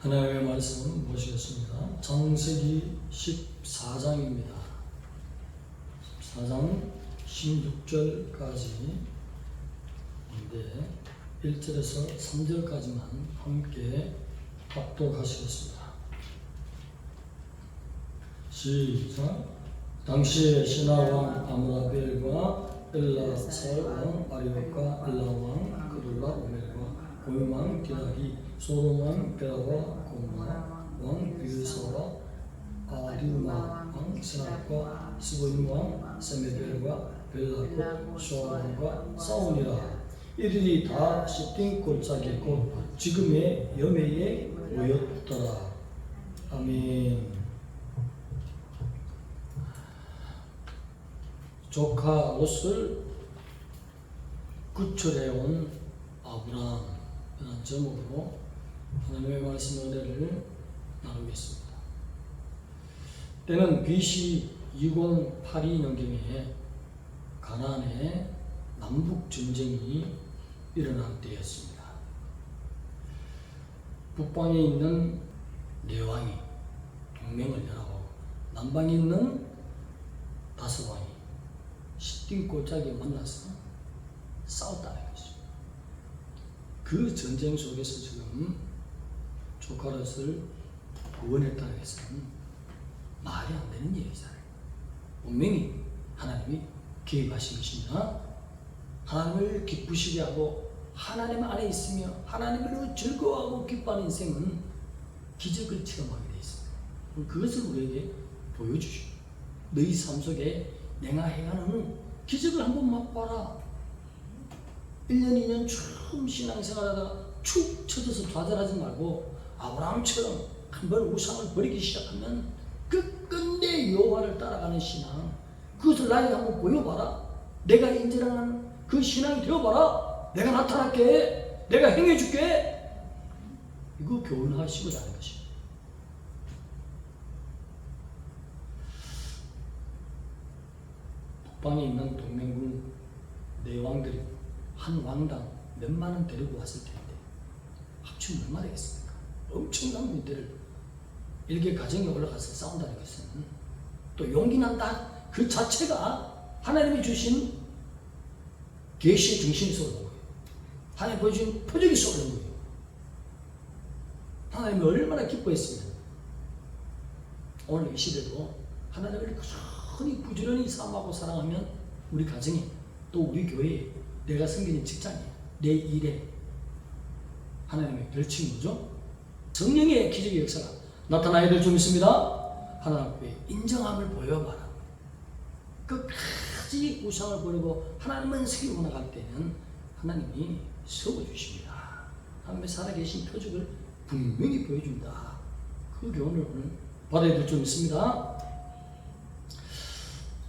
하나님의 말씀 보시겠습니다. 창세기 14장입니다. 14장 16절까지 인데 1절에서 3절까지만 함께 합독하시겠습니다. 시작. 당시에 신하왕 아므라벨과 엘라살 왕 아리오카 엘라왕 그돌라 오멜과 고유왕 디라기 소돔왕 베라와 고마 왕 유사와 아리우마 왕 세나과 스보임 왕 세메벨과 벨라고 쇼왕과 싸우니라. 이들이 다 시팅 골짜기 곧 지금의 여매에 모였더라. 아멘. 조카 옷을 구출해온 아브라함이라는 제목으로 하나님의 말씀 은혜를 나누겠습니다. 때는 BC 2082 년경에 가나안에 남북 전쟁이 일어난 때였습니다. 북방에 있는 네 왕이 동맹을 연합하고 남방에 있는 다섯 왕이 시딩 골짜기에 만나서 싸웠다는 것이죠. 그 전쟁 속에서 지금 조카롯을 구원했다는 것은 말이 안 되는 얘기잖아요. 분명히 하나님이 계획하신 것입니다. 하나님을 기쁘시게 하고 하나님 안에 있으며 하나님을 즐거워하고 기뻐하는 인생은 기적을 체험하게 되어 있습니다. 그것을 우리에게 보여주시고 너희 삶 속에 내가 행하는 기적을 한번 맛봐라. 1년, 2년 쭉 신앙생활하다가 축 쳐져서 좌절하지 말고 아브라함처럼 한번 우상을 버리기 시작하면 끝끝내 여호와를 따라가는 신앙 그것을 나에게 한번 보여봐라. 내가 인정하는 그 신앙이 되어봐라. 내가 나타날게. 내가 행해줄게. 이거 교훈하시고자 하는 것입니다. 북방에 있는 동맹군 내왕들이 한 왕당 몇만 원 데리고 왔을 텐데 합치면 얼마 되겠습니까? 엄청난 문제를 일개 가정에 올라가서 싸운다는 것은 또 용기 난다 그 자체가 하나님이 주신 계시의 중심이 쏘는 거예요. 하나님 보여준 표적이 쏘는 거예요. 하나님이 얼마나 기뻐했으면 오늘 이 시대도 하나님을 꾸준히 부지런히 사랑하고 사랑하면 우리 가정에 또 우리 교회에 내가 섬기는 직장에 내 일에 하나님의 별칭이 뭐죠? 성령의 기적의 역사가 나타나야 될좀 있습니다. 하나님 앞에 인정함을 보여봐라. 끝까지 우상을 버리고 하나님만 섬기고 나갈 때는 하나님이 세워주십니다. 하나님의 살아계신 표적을 분명히 보여준다. 그 교훈을 오늘 받아야 될좀 있습니다.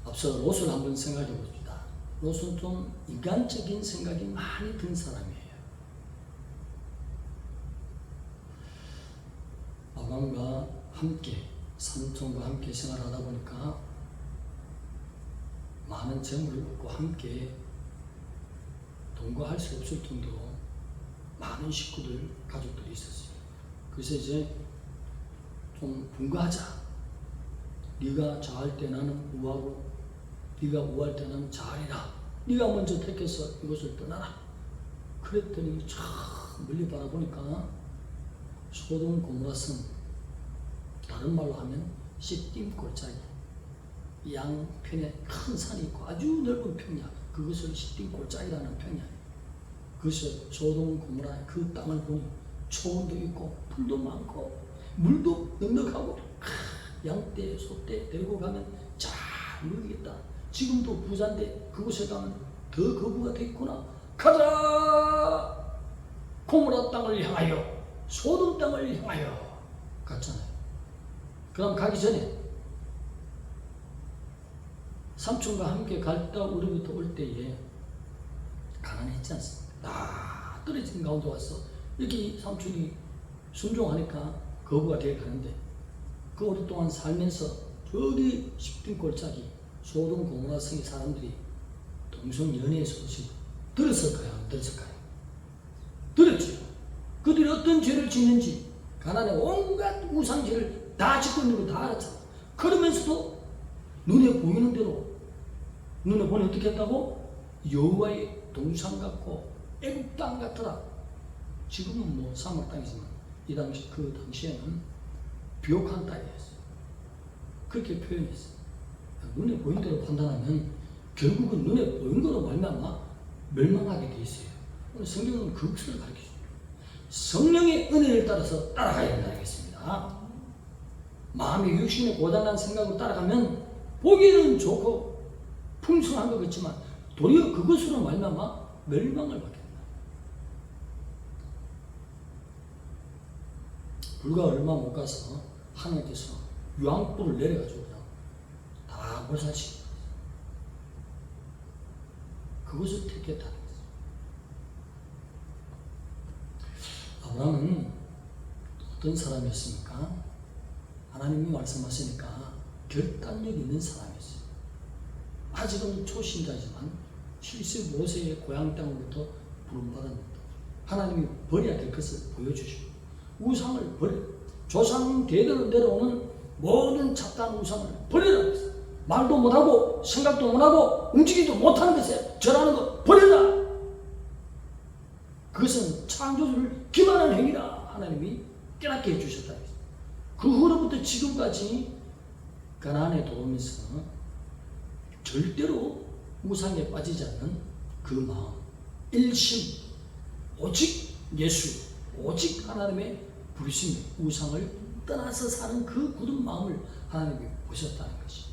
앞서 롯을 한번 생각해 봅시다. 롯은 좀 인간적인 생각이 많이 든 사람이에요. 아브람과 함께 삼촌과 함께 생활하다 보니까 많은 재물을 얻고 함께 동거할 수 없을 정도로 많은 식구들, 가족들이 있었어요. 그래서 이제 좀 분가하자. 네가 좌할 때 나는 우하고 네가 우할 때 나는 좌하리라. 네가 먼저 택해서 이곳을 떠나라. 그랬더니 참 멀리 바라보니까 소돔 고모라성 다른 말로 하면 시딤 골짜기 양편에 큰 산이 있고 아주 넓은 평야. 그것을 시딤 골짜기라는 평야. 그것을 소돔 고모라의 그 땅을 보니 초원도 있고 풀도 많고 물도 넉넉하고 양떼 소떼 데리고 가면 잘 먹이겠다. 지금도 부자인데 그곳에 가면 더 거부가 됐구나. 가자! 고모라 땅을 향하여 소돔 땅을 향하여 갔잖아요. 그럼 가기 전에 삼촌과 함께 갈다 우리부터 올 때에 가난했지 않습니까? 다 떨어진 가운데 와서 이렇게 삼촌이 순종하니까 거부가 되어 가는데 그 오랫동안 살면서 저기 십등 골짜기 소돔 고모라 성의 사람들이 동성 연애의 소식 들었을까요? 안 들었을까요? 어떤 죄를 짓는지 가난에 온갖 우상질을 다 짓고 있는 거다 알았잖아. 그러면서도 눈에 보이는 대로 눈에 보니 어떻게 했다고? 여호와의 동상 같고 애국 땅 같더라. 지금은 뭐 사막 땅이지만 이 당시 그 당시에는 비옥한 땅이었어. 그렇게 표현했어. 눈에 보이는 대로 판단하면 결국은 눈에 보인 거로 말미암아 멸망하게 돼 있어요. 성경은 그 것을 가르쳐 줍니다. 성령의 은혜를 따라서 따라가야 된다겠습니다. 마음의 육신의 고단한 생각으로 따라가면 보기에는 좋고 풍성한 것 같지만 도리어 그것으로 말미암아 멸망을 받게 된다. 불과 얼마 못 가서 하나님께서 유황불을 내려가지고 다 몰살시켰어요. 그것을 택했다 아브라함은 어떤 사람이었습니까? 하나님이 말씀하시니까 결단력 있는 사람이었어요. 아직은 초신자지만 75세의 고향 땅으로부터 부름받았는데 하나님이 버려야 될 것을 보여주시고 우상을 버려 조상 대대로 내려오는 모든 잡다한 우상을 버리라. 말도 못하고 생각도 못하고 움직이도 못하는 것에 절하는 거 버려라. 그것은 창조주를 기만한 행위라 하나님이 깨닫게 해주셨다. 그 후로부터 지금까지 가나안에 들어오면서 절대로 우상에 빠지지 않는 그 마음 일심 오직 예수 오직 하나님의 부르심 우상을 떠나서 사는 그 굳은 마음을 하나님이 보셨다는 것이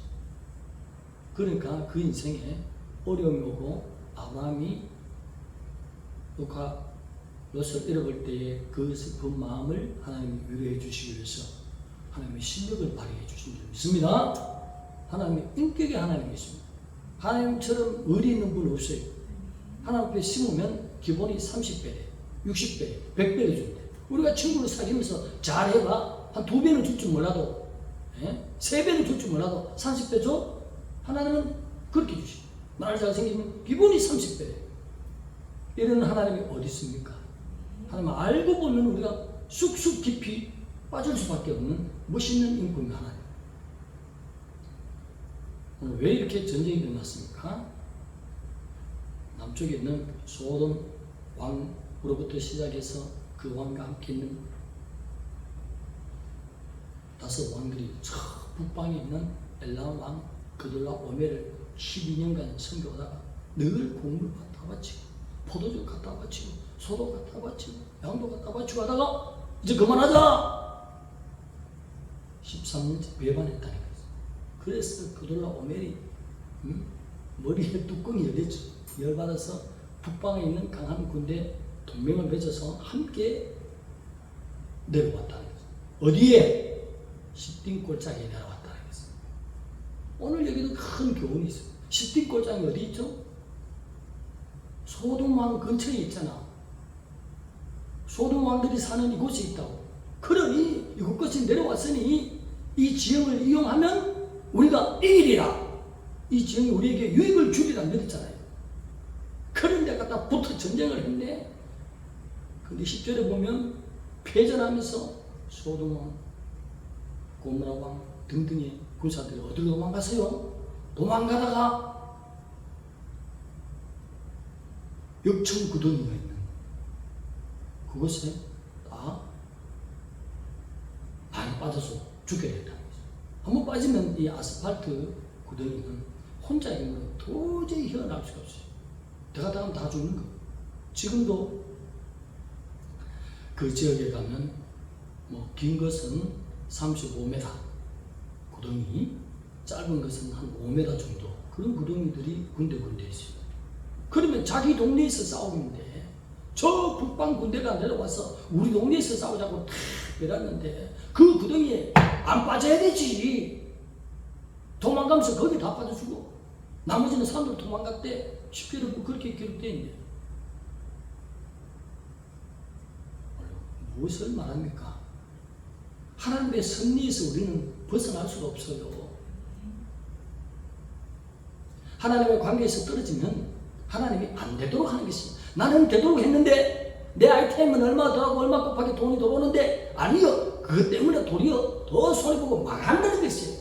그러니까 그 인생에 어려움이 오고 아브라함이 녹화 롯을 잃어볼 때에 그 슬픈 마음을 하나님이 위로해 주시기 위해서 하나님의 신력을 발휘해 주신 줄 믿습니다. 하나님의 인격의 하나님이십니다. 하나님처럼 의리 있는 분 없어요. 하나님 앞에 심으면 기본이 30배래, 60배, 100배를 준대. 우리가 친구를 사귀면서 잘해봐. 한 두 배는 줄 줄 몰라도, 예? 세 배는 줄 줄 몰라도 30배 줘? 하나님은 그렇게 주시. 나를 잘생기면 기본이 30배. 이런 하나님이 어디 있습니까? 하나님 알고 보면 우리가 쑥쑥 깊이 빠질 수밖에 없는 멋있는 인품이. 오늘 왜 이렇게 전쟁이 일어났습니까? 남쪽에 있는 소돔 왕으로부터 시작해서 그 왕과 함께 있는 다섯 왕들이 저 북방에 있는 엘람 왕 그들과 오메를 12년간 선교하다가 늘 곡물 갖다 바치고 포도주 갖다 바치고 소도 갖다 바치고 양도 갖다 바치고 하다가 이제 그만하자 13년째 배반했다는 거죠. 그래서 그들과 오멜이 음? 머리에 뚜껑이 열렸죠. 열받아서 북방에 있는 강한 군대 동맹을 맺어서 함께 내려왔다는 거죠. 어디에? 십딩 골짜기에 내려왔다는 거죠. 오늘 여기도 큰 교훈이 있어요. 십딩 골짜기 어디 있죠? 소돔왕 근처에 있잖아. 소돔 왕들이 사는 이곳에 있다고. 그러니 이곳까지 내려왔으니 이 지형을 이용하면 우리가 이기리라. 이 지형이 우리에게 유익을 주리라 믿었잖아요. 그런데 갖다 붙어 전쟁을 했네. 근데 10절에 보면 패전하면서 소돔 왕, 고무라 왕 등등의 군사들이 어디로 도망갔어요? 도망가다가 역청 구덩이가 그것에 다 많이 빠져서 죽게 됐다는 거죠. 한번 빠지면 이 아스팔트 구덩이는 혼자 있는 건 도저히 헤어나올 수가 없어요. 들어가다가 다 죽는 거. 지금도 그 지역에 가면 뭐 긴 것은 35m 구덩이, 짧은 것은 한 5m 정도 그런 구덩이들이 군데군데 있어요. 그러면 자기 동네에서 싸우는데 저 북방 군대가 내려와서 우리 동네에서 싸우자고 탁 내렸는데 그 구덩이에 안 빠져야 되지. 도망가면서 거기 다 빠져주고 나머지는 사람들 도망갔대. 십계로 그렇게 기록되어 있는데 무엇을 말합니까? 하나님의 섭리에서 우리는 벗어날 수가 없어요. 하나님의 관계에서 떨어지면 하나님이 안 되도록 하는 것입니다. 나는 되도록 했는데 내 아이템은 얼마 더하고 얼마 곱하기 돈이 들어오는데 아니요. 그것 때문에 도리어 더 손해보고 망한다는 것이에요.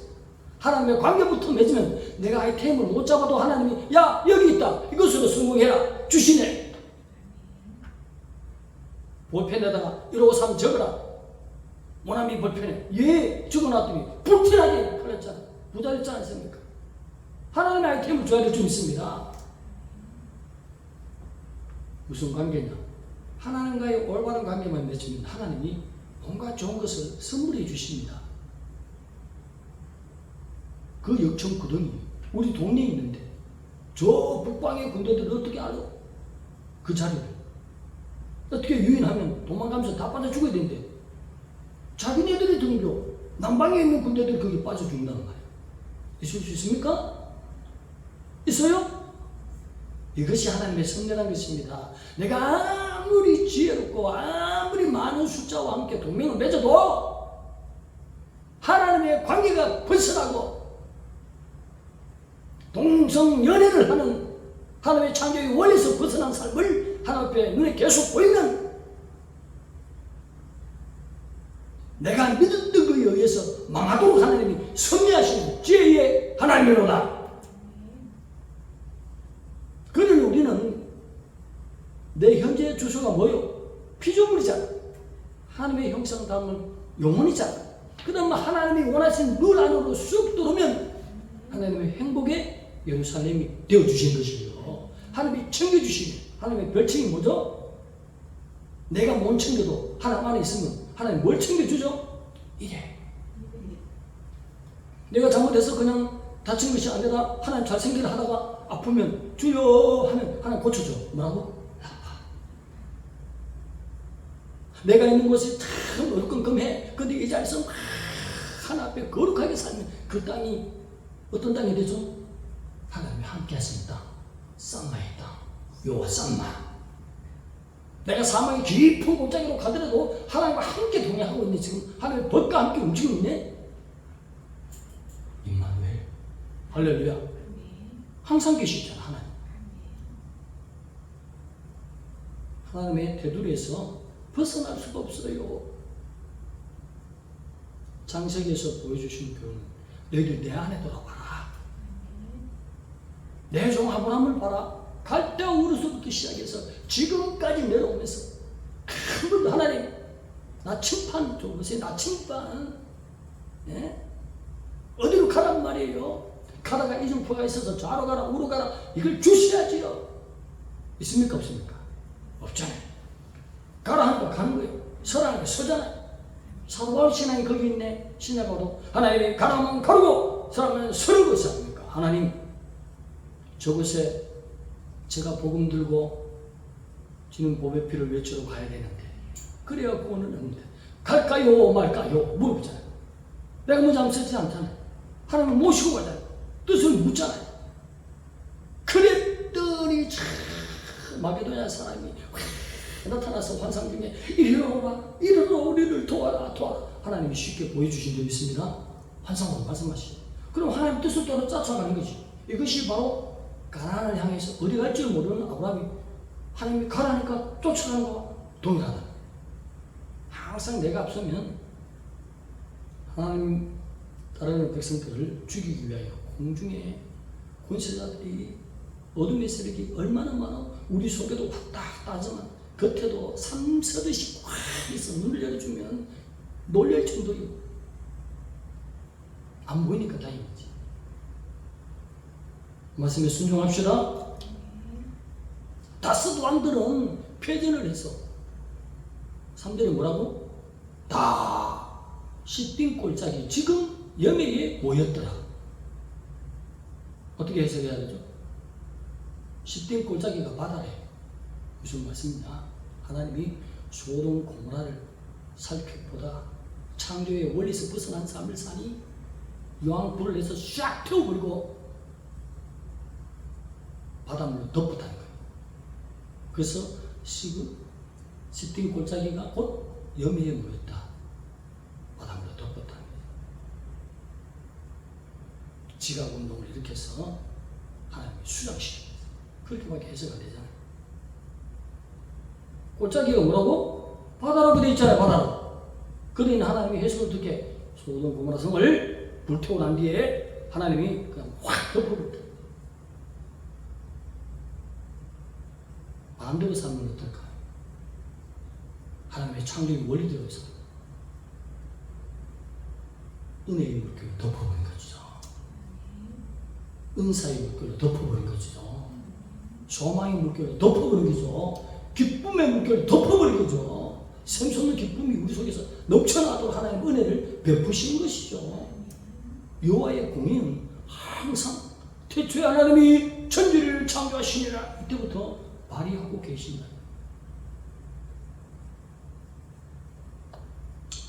하나님의 관계부터 맺으면 내가 아이템을 못 잡아도 하나님이 야 여기 있다. 이것으로 성공해라. 주시네. 볼펜에다가 153 적어라. 모나미 볼펜에. 예 적어놨더니 불티나게 팔렸잖아. 부자였지 않습니까? 하나님의 아이템을 줘야 될 줄 믿습니다 무슨 관계냐 하나님과의 올바른 관계만 맺으면 하나님이 뭔가 좋은 것을 선물해 주십니다 그 역청 구덩이 우리 동네에 있는데 저 북방의 군대들 어떻게 알아? 그 자리를 어떻게 유인하면 도망가면서 다 빠져 죽어야 된대 자기네들이 등교 남방에 있는 군대들 거기 빠져 죽는다는 말이야 있을 수 있습니까? 있어요? 이것이 하나님의 선명한 것입니다 내가 아무리 지혜롭고 아무리 많은 숫자와 함께 동맹을 맺어도 하나님의 관계가 벗어나고 동성 연애를 하는 하나님의 창조의 원리에서 벗어난 삶을 하나님 앞에 눈에 계속 보이면 내가 믿었던 것에 의해서 망하도록 하나님이 섭리하시는 지혜의 하나님이로다. 그러니 우리는 내 현재 주소가 뭐요? 피조물이잖아. 하나님의 형상 담은 영혼이잖아. 그 다음 하나님이 원하신 룰 안으로 쑥 들어오면 하나님의 행복의 예루살렘이 되어주신 것이요. 하나님이 챙겨주시는 하나님의 별칭이 뭐죠? 내가 못 챙겨도 하나님 안에 있으면 하나님 뭘 챙겨주죠? 이래. 내가 잘못해서 그냥 다친 것이 아니라 하나님 잘 생기려 하다가 아프면 주여 하면 하나님 고쳐줘. 뭐라고? 아파. 내가 있는 곳이 참 어두컴컴해. 근데 이 자리에서 막 하나 앞에 거룩하게 살면 그 땅이 어떤 땅이 되죠? 하나님이 함께 하신 땅. 쌍마의 땅. 요와 쌍마. 내가 사망의 깊은 골짜기로 가더라도 하나님과 함께 동행하고 있네. 지금 하나님의 법과 함께 움직이고 있네. 임마누엘. 할렐루야. 항상 계시잖아, 하나님. 하나님의 테두리에서 벗어날 수가 없어요. 장세기에서 보여주신 표현은 너희들 내 안에 돌아와라. 내 종 아브라함을 봐라. 갈대와 우르서부터 시작해서 지금까지 내려오면서 한 번도 하나님 나 침판 좀 보세요. 나 침판. 예? 어디로 가란 말이에요? 가다가 이중포가 있어서 좌로 가라 우로 가라 이걸 주셔야지요. 있습니까 없습니까? 없잖아요. 가라 하니까 가는 거예요. 서잖아요. 사도 바울 신앙이 거기 있네. 신약어도 하나님이 가라면 가르고 서라면 서는 것이 아닙니까? 하나님 저곳에 제가 복음 들고 지금 보배 피를 외치러 가야 되는데 그래야 구원을 얻는데 갈까요 말까요 물어보잖아요. 내가 먼저 하면 쓰지 않잖아요. 하나님을 모시고 가잖아요. 뜻을 묻잖아요. 그랬더니 참 마게도냐 사람이 나타나서 환상 중에 이리로라 이리로 우리를 도와라 도와라 하나님이 쉽게 보여주신 적 있습니다. 환상으로 말씀하시죠. 그럼 하나님 뜻을 따라 쫓아가는 거지. 이것이 바로 가나안을 향해서 어디 갈지 모르는 아브라함이 하나님이 가라니까 쫓아가는 거와 동일하다. 항상 내가 앞서면 하나님 따르는 백성들을 죽이기 위하여 공중에 권세자들이 어둠의 세력이 얼마나 많아 우리 속에도 왔다 갔다 하지만 겉에도 삼서듯이 꽉 있어 눈을 열어주면 놀랄 정도요. 안 보이니까 다행이지. 말씀에 순종합시다. 다스도 왕들은 패전을 해서 3대는 뭐라고? 다 시띵 꼴짝이 지금 여매에 모였더라. 어떻게 해석해야 되죠? 시띵 꼴짝이가 바다래. 무슨 말씀이냐? 하나님이 소돔 고모라를 살펴보다 창조의 원리에서 벗어난 삶을 사니 여왕 불을 내서 쫙 태워버리고 바닷물로 덮었다는 거예요. 그래서 시그 시띵 골짜기가 곧 여미에 모였다. 바닷물로 덮었다는 거예요. 지각 운동을 일으켜서 하나님이 수장시킵니다. 그렇게밖에 해석이 안 되잖아요. 골짜기가 뭐라고? 바다라고 돼 있잖아요, 바다로. 그러니 하나님이 해석을 듣게 소돔 고모라 성을 불태우고 난 뒤에 하나님이 그냥 확 덮어버렸다. 반대로 살면 어떨까요? 하나님의 창조의 원리대로서 은혜의 물결을 덮어버린 거죠. 은사의 물결을 덮어버린 거죠. 소망의 물결을 덮어버린 거죠. 기쁨의 물결을 덮어버린 거죠. 샘솟는 기쁨이 우리 속에서 넘쳐나도록 하나님 은혜를 베푸시는 것이죠. 여호와의 공의는 항상 태초에 하나님이 천지를 창조하시니라 이때부터 발휘하고 계신다.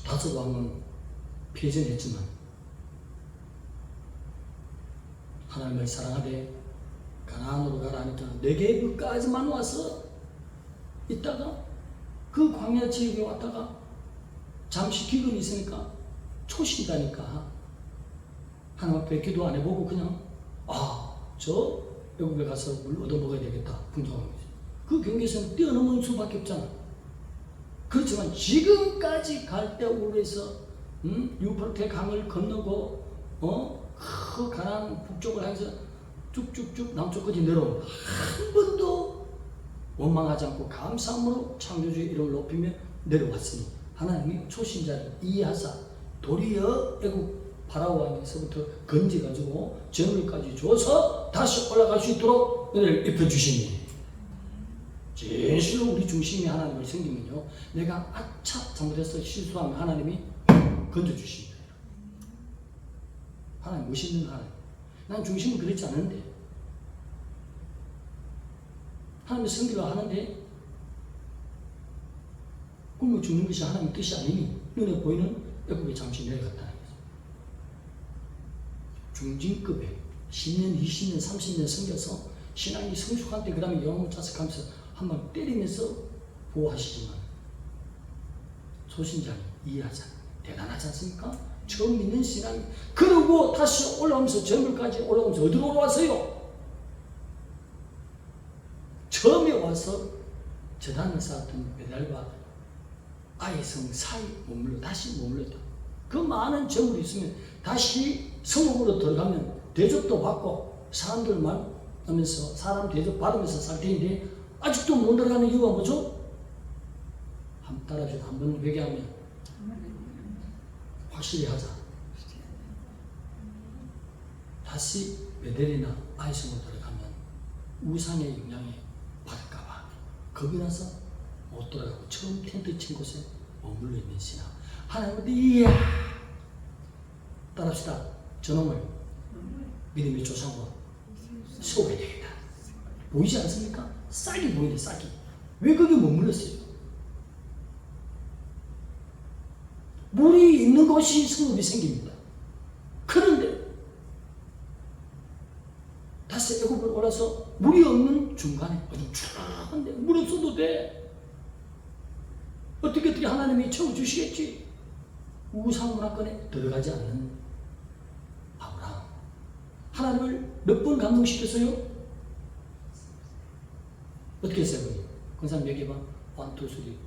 다섯 왕은 패전했지만 하나님을 사랑하되 가나안으로 가라 하니까 내게 끝까지만 와서 있다가 그 광야 지역에 왔다가 잠시 기근이 있으니까 초신다니까 하나님 앞에 기도 안 해보고 그냥 아 저 외국에 가서 물 얻어 먹어야 되겠다 거지 그 경계선을 뛰어넘을 수밖에 없잖아 그렇지만 지금까지 갈대우에서 음? 유프라테 강을 건너고 어? 그 가난 북쪽을 향해서 쭉쭉쭉 남쪽까지 내려옵니다. 한 번도 원망하지 않고 감사함으로 창조주의 이름을 높이며 내려왔으니 하나님이 초신자를 이해하사 도리어 애국 파라오 왕에서부터 건져가지고 정을까지 줘서 다시 올라갈 수 있도록 은혜를 입혀주시니. 진실로 우리 중심이 하나님을 생기면요 내가 아차 잘못해서 실수하면 하나님이 건져주십니다. 하나님 멋있는 하나님. 난 중심은 그렇지 않은데 하나님의 성기를 하는데 굶어 죽는 것이 하나님의 뜻이 아니니 눈에 보이는 애국에 잠시 내려갔다는 거죠 중진급에 10년, 20년, 30년 섬겨서 신앙이 성숙한 때 그 다음에 영혼 자석하면서 한 번 때리면서 보호하시지만 초신자는 않아요. 대단하지 않습니까? 처음 믿는 신앙이 그러고 다시 올라오면서 저물까지 올라오면서 어디로 올라왔어요? 처음에 와서 재단을 쌓았던 메달과 아의 성 사이 머물러 다시 머물렀다. 그 많은 저물이 있으면 다시 성읍으로 들어가면 대접도 받고 사람들 만나면서 사람 대접 받으면서 살 텐데 아직도 못 들어가는 이유가 뭐죠? 한 따라서 한번 회개하면 확실히 하자. 다시 베델이나 아이성으로 들어가면 우상의 영향에 겁이 나서 못 돌아가고 처음 텐트 친 곳에 머물러 있는 신앙. 하나님한테 이야 따라합시다. 저놈을 믿음의 조상과 세워야 되겠다. 보이지 않습니까? 싹이 보이네 싹이. 왜 거기 머물렀어요? 물이 있는 곳이 성읍이 생깁니다. 그런데 다시 애굽을 올라서 물이 없는 중간에 어디 쫙한데 물 없어도 돼. 어떻게 어떻게 하나님이 채워주시겠지. 우상 문화권에 들어가지 않는 아브라함. 하나님을 몇 번 감동시켰어요? 어떻게 했어요, 그그 사람 얘기해봐. 원투 쓰리.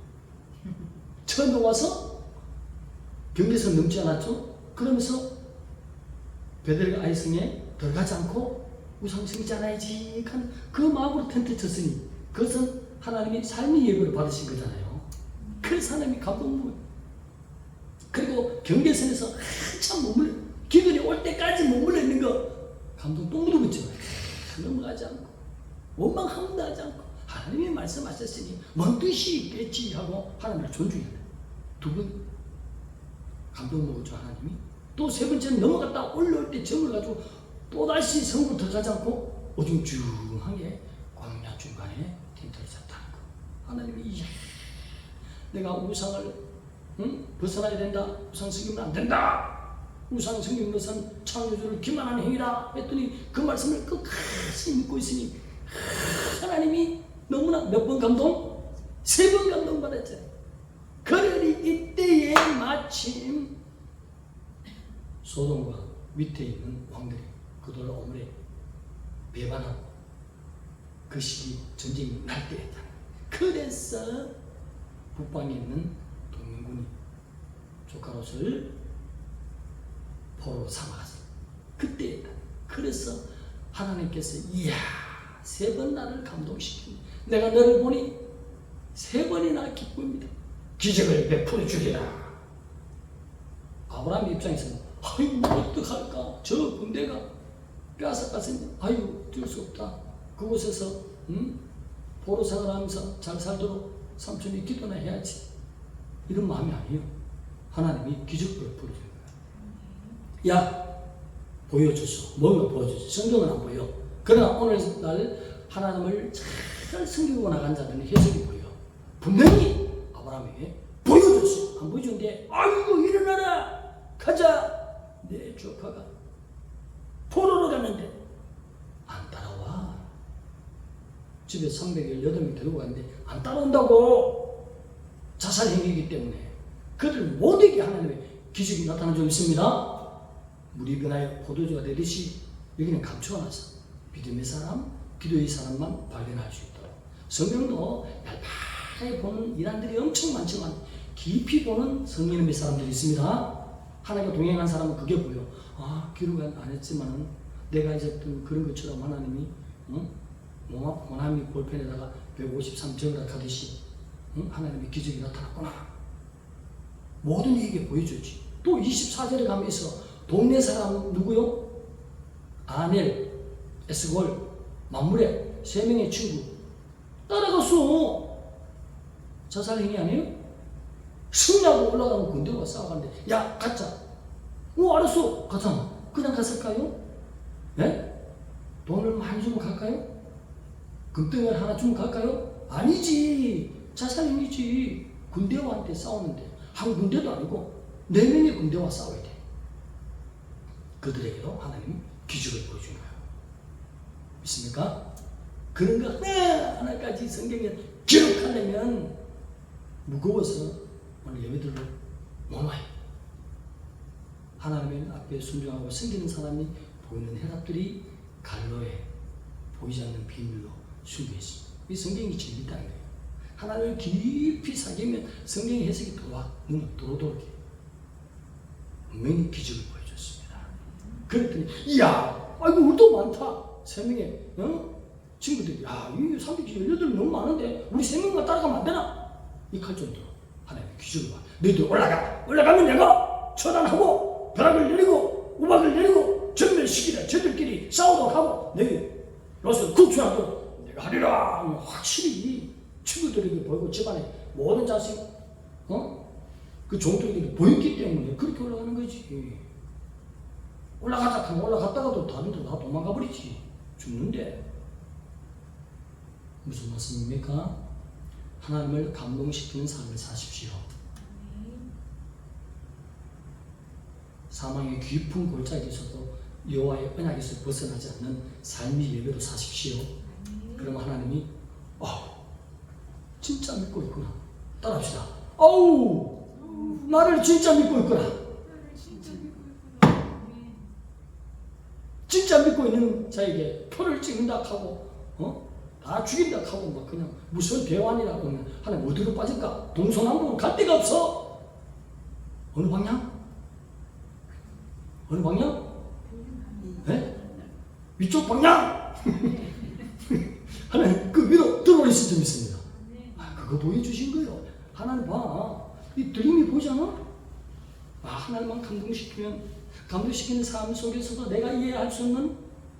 처음에 와서 경계선 넘지 않았죠? 그러면서 베델 아이성에 들어가지 않고 우상 섬기지 않아야지 하는 그 마음으로 텐트 쳤으니 그것은 하나님이 삶의 예배를 받으신 거잖아요. 그래서 하나님이 감동 부 그리고 경계선에서 한참 머물 기근이 올 때까지 머물러 있는 거 감동 또 묻어붙죠. 넘어가지 않고 원망 한 번도 하지 않고 하나님이 말씀하셨으니 뭔 뜻이 있겠지 하고 하나님을 존중해야 돼. 두번 감동 먹었죠 하나님이 또 세 번째는 넘어갔다 올라올 때 점을 가지고 또다시 성으로 들어가지 않고 어중중하게 광야 중간에 텐트를 쳤다는 거. 하나님이 이야 내가 우상을 응? 벗어나야 된다. 우상 섬기면 안 된다. 우상 섬기는 것은 창조주를 기만하는 행위다. 했더니 그 말씀을 끝까지 믿고 있으니 하나님이 너무나 몇 번 감동? 세 번 감동받았잖아요 그러니 이때에 마침 소돔과 밑에 있는 왕들이 그들을 오므에 배반하고 그 시기 전쟁이 날 때였다. 그래서 북방에 있는 동맹군이 좀 나봇을 포로 삼아갔어요. 그때였다. 그래서 하나님께서 이야 세 번 나를 감동시킨 내가 너를 보니 세 번이나 기쁩니다. 기적을 베풀어 주리라. 아브라함 입장에서는 아유 어떡할까 저 군대가 뼈아삭갔으니 아유 어쩔 수 없다. 그곳에서 음? 포로 생활하면서 잘 살도록 삼촌이 기도나 해야지. 이런 마음이 아니에요. 하나님이 기적 베풀어 주는 거야. 야 보여줬어. 뭔가 보여줬어. 성경은 안 보여. 그러나 오늘날 하나님을 잘 섬기고 나간 자들은 해석이 보여. 분명히 아브라함에게 보여줬어. 안 보여준데 아이고 일어나라 가자. 내 조카가 포로로 갔는데 안 따라와. 집에 318명 데리고 갔는데 안 따라온다고 자살 행위이기 때문에 그들 모두에게 하나님의 기적이 나타난 적 있습니다. 물이 변하여 포도주가 되듯이 여기는 감추어놨어. 믿음의 사람, 기도의 사람만 발견할 수 있도록. 성경도 얄팍하게 보는 이란들이 엄청 많지만 깊이 보는 성령의 사람들이 있습니다. 하나님과 동행한 사람은 그게 보여. 아, 기록은 안 했지만은 내가 이제 또 그런 것처럼 하나님이 응? 모함- 모나미 볼펜에다가 153 적으락하듯이 응? 하나님의 기적이 나타났구나. 모든 이에게 보여줬지. 또 24절에 가면 있어. 동네 사람 누구요? 아넬, 에스골, 만물의 세 명의 친구 따라갔어. 자살행위 아니에요? 승리하고 올라가면 군대와 싸워가는데 야 가자. 어 알았어 가자. 그냥 갔을까요? 네? 돈을 많이 주면 갈까요? 금덩이를 하나 주면 갈까요? 아니지. 자살행위지. 군대와한테 싸우는데 한 군대도 아니고 네 명의 군대와 싸워야 돼. 그들에게도 하나님 기적을 보여준 거예요. 믿습니까? 그런 거 하나하나까지 성경에 기록하려면 무거워서 오늘 예배들로 못 와요. 하나님 앞에 순종하고 섬기는 사람이 보이는 해답들이 갈로에 보이지 않는 비밀로 숨겨 있습니다. 이 성경이 진리다는 거예요. 하나님을 깊이 사귀면 성경의 해석이 들어와 눈에 해요. 분명히 기적을 보여줬습니다. 그랬더니 이야 아이고 우리도 많다 세 명의 어? 친구들이 야이 318 너무 많은데 우리 세 명만 따라가면 안 되나? 이할 정도로 하나님의 봐 너희들 올라가 올라가면 내가 처단하고 벼락을 내리고 우박을 내리고 전멸시키라 저들끼리 싸우도록 하고 너희 로스 구출하도록 내가 하리라 확실히 친구들에게 보이고 집안에 모든 자식 어? 그 종들에게 보였기 때문에 그렇게 올라가는 거지 올라가자 하면 올라갔다가도 다른 데 다 도망가 버리지 죽는데 무슨 말씀입니까? 하나님을 감동시키는 삶을 사십시오. 사망의 깊은 골짜기에서도 여호와의 언약에서 벗어나지 않는 삶의 예배도 사십시오. 그럼 하나님이 어 진짜 믿고 있구나. 따라합시다. 어우 나를 진짜 믿고 있구나. 진짜 믿고 있는 자에게 표를 찍는다 하고 어? 다 죽인다 하고 막 그냥 무슨 대환이라고 하면 하나님 어디로 빠질까? 동서남북 갈 데가 없어. 어느 방향? 어느 방향? 네? 위쪽 방향? 하나님 그 위로 들어올 수좀 있습니다. 아, 그거 보여주신 거예요. 하나님 봐. 이 드림이 보이잖아? 아, 하나님만 감동시키면 감동시키는 삶 속에서도 내가 이해할 수 없는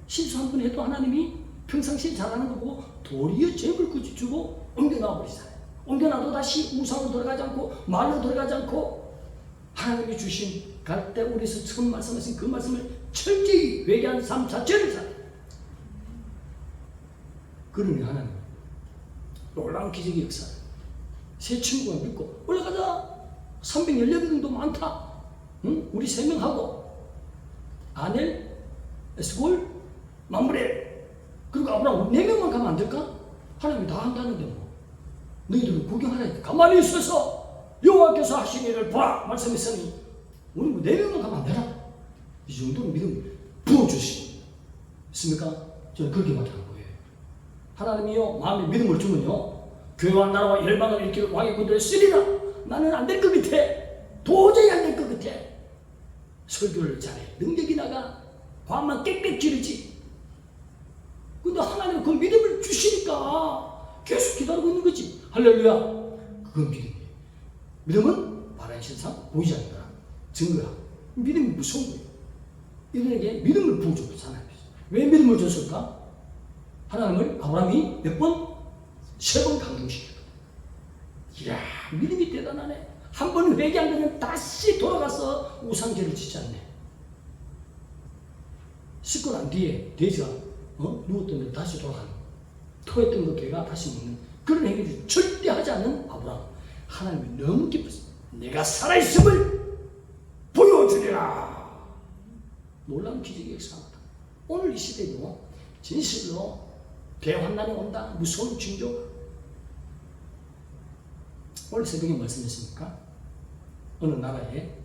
실수 한 번 해도 하나님이 평상시에 잘하는 거 보고 도리어 죄를 꾸짖주고 옮겨놔 버리잖아요. 옮겨놔도 다시 우상으로 들어가지 않고 말로 들어가지 않고 하나님이 주신 갈때 우리에서 처음 말씀하신 그 말씀을 철저히 회개한 삶 자체를 살아요. 그러니 하나님 놀라운 기적의 역사 새 친구가 믿고 올라가자 318명도 많다 응? 우리 세 명하고 아넬 에스골 마무레 그리고 아브라함 네 명만 가면 안 될까? 하나님이 다 한다는데 뭐 너희들은 구경하라 가만히 있어서 여호와께서 하신 일을 보라 말씀했으니 우리 뭐네 명만 가면 안 되나? 이 정도로 믿음 부어주시 있습니까? 저는 그렇게밖에 안 보여요 하나님이요 마음에 믿음을 주면요 교회와 나라와 열방을 일으킬 왕의 군대를 쓰리라 나는 안 될 것 같아 도저히 안 될 것 같아 설교를 잘해. 능력이 나가. 과만 깨끗 기르지. 근데 하나님은 그 믿음을 주시니까 계속 기다리고 있는 거지. 할렐루야. 그건 믿음이에요. 믿음은 바라는 실상 보이지 않는 거라. 증거야. 믿음이 무서운 거예요. 이들에게 믿음을 부어줬어, 하나님께서. 왜 믿음을 줬을까? 하나님을 아브라함이 몇 번? 세번 감동시켰거든. 이야, 믿음이 대단하네. 한번 거는 다시 돌아가서 우상제를 짓지 않네. 씻고 난 뒤에 돼지가 어? 누웠던 데 다시 돌아가는 토했던 그 개가 다시 먹는 그런 행위를 절대 하지 않는 아브라함. 하나님이 너무 기뻤어. 내가 살아있음을 보여주리라. 놀라운 기적이 역사하다. 오늘 이 시대도 진실로 대환난이 온다. 무서운 징조. 오늘 새벽에 말씀했습니까? 어느 나라에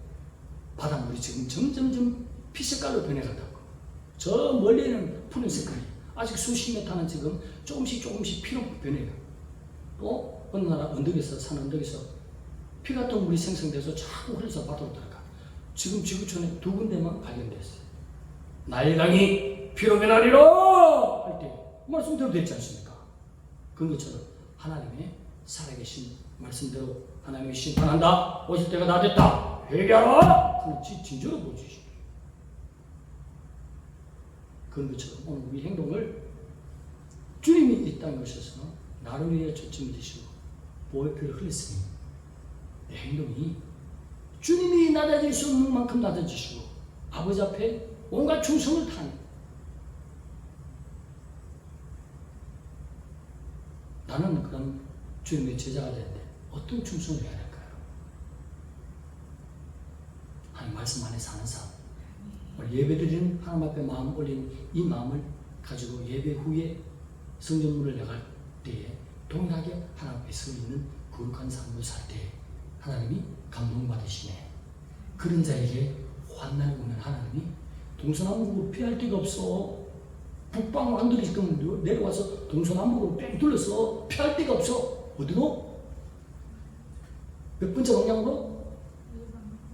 바닷물이 지금 점점점 피색깔로 변해간다고. 저 멀리는 푸른 색깔이 아직 수십 메타는 지금 조금씩 조금씩 피로 변해요. 또 어느 나라 언덕에서 산 언덕에서 피 같은 물이 생성돼서 자꾸 흘러서 바다로 들어가. 지금 지구촌에 두 군데만 발견됐어요. 나일강이 피로 변하리라 할 때 말씀대로 됐지 않습니까? 그런 것처럼 하나님의 살아계신 말씀대로 하나님이 심판한다. 오실 때가 다 됐다. 회개하라. 그런 지- 징조로 보여주시. 그런 것처럼 오늘 우리 행동을 주님이 이 땅에 오셔서 나를 위해 초점이 되시고 보혈표를 흘렸으니 내 행동이 주님이 낮아질 수 없는 만큼 낮아지시고 아버지 앞에 온갖 충성을 타는 나는 그런 주님의 제자가 되는데 어떤 충성을 해야 할까요? 하나님 말씀 안에 사는 삶 오늘 예배드리는 하나님 앞에 마음 올린 이 마음을 가지고 예배 후에 성전문을 나갈 때에 동일하게 하나님 앞에 서 있는 거룩한 삶을 살 때 하나님이 감동받으시네. 그런 자에게 환난을 오면 하나님이 동서남북으로 피할 데가 없어. 북방 왕들이 지금 내려와서 동서남북으로 뺑 둘러서 피할 데가 없어. 어디로? 몇 번째 방향으로?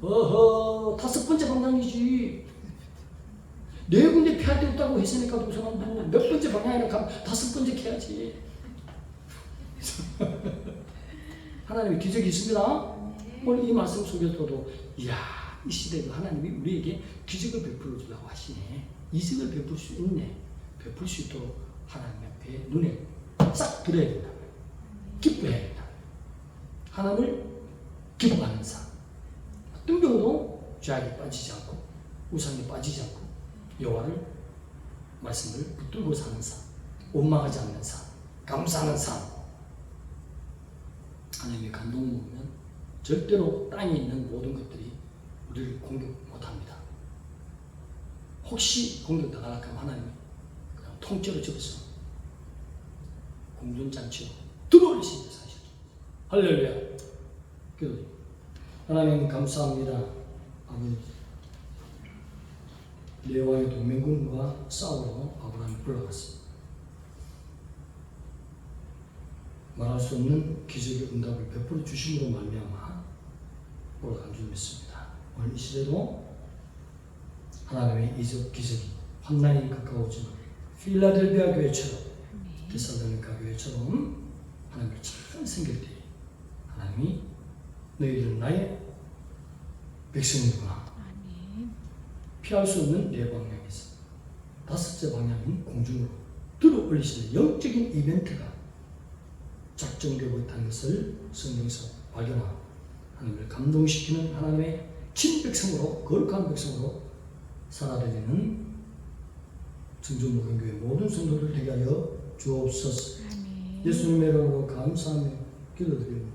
어허, 다섯 번째 방향이지. 네 군데 피할 데 없다고 했으니까 동서남북 몇 번째 방향이라 가면 다섯 번째 캐야지. 하나님의 기적이 있습니다. 오늘 이 말씀 속에서도 이야 이 시대도 하나님이 우리에게 기적을 베풀어 주려고 하시네. 이적을 베풀 수 있네. 베풀 수 있도록 하나님 앞에 눈에 싹 들어야 된다. 기뻐해야 된다. 하나님을 기뻐하는 삶. 어떤 경우도 죄악에 빠지지 않고 우상에 빠지지 않고 여호와를 말씀을 붙들고 사는 삶. 원망하지 않는 삶. 감사하는 삶. 하나님의 감동을 보면 절대로 땅에 있는 모든 것들이 우리를 공격 못합니다. 혹시 공격당하면 하나님이 그냥 통째로 접어서 공존장치로 들어올리십니다 사실. 할렐루야. 기도드립니다. 하나님 감사합니다. 아버 왕의 동맹군과 싸우러 아브라함이 불러갔습니다. 말할 수 없는 기적의 응답을 베풀어 주심으로 말미암아 올라간 줄 믿습니다. 오늘 이 시대도 하나님의 이적 기적이 환난이 가까워지는 필라델비아 교회처럼 데살로니가 교회처럼 하나님을 잘 생길 때 하나님이 너희들은 나의 백성이구나 피할 수 없는 네 방향에서 다섯째 방향인 공중으로 들어 올리시는 영적인 이벤트가 작정되고 있다는 것을 성경에서 발견하고 하나님을 감동시키는 하나님의 친백성으로 거룩한 백성으로 살아다니는 증조목교회 모든 성도들 되게 하여 주옵소서 예수님의 이름으로 감사하며 기도드립니다.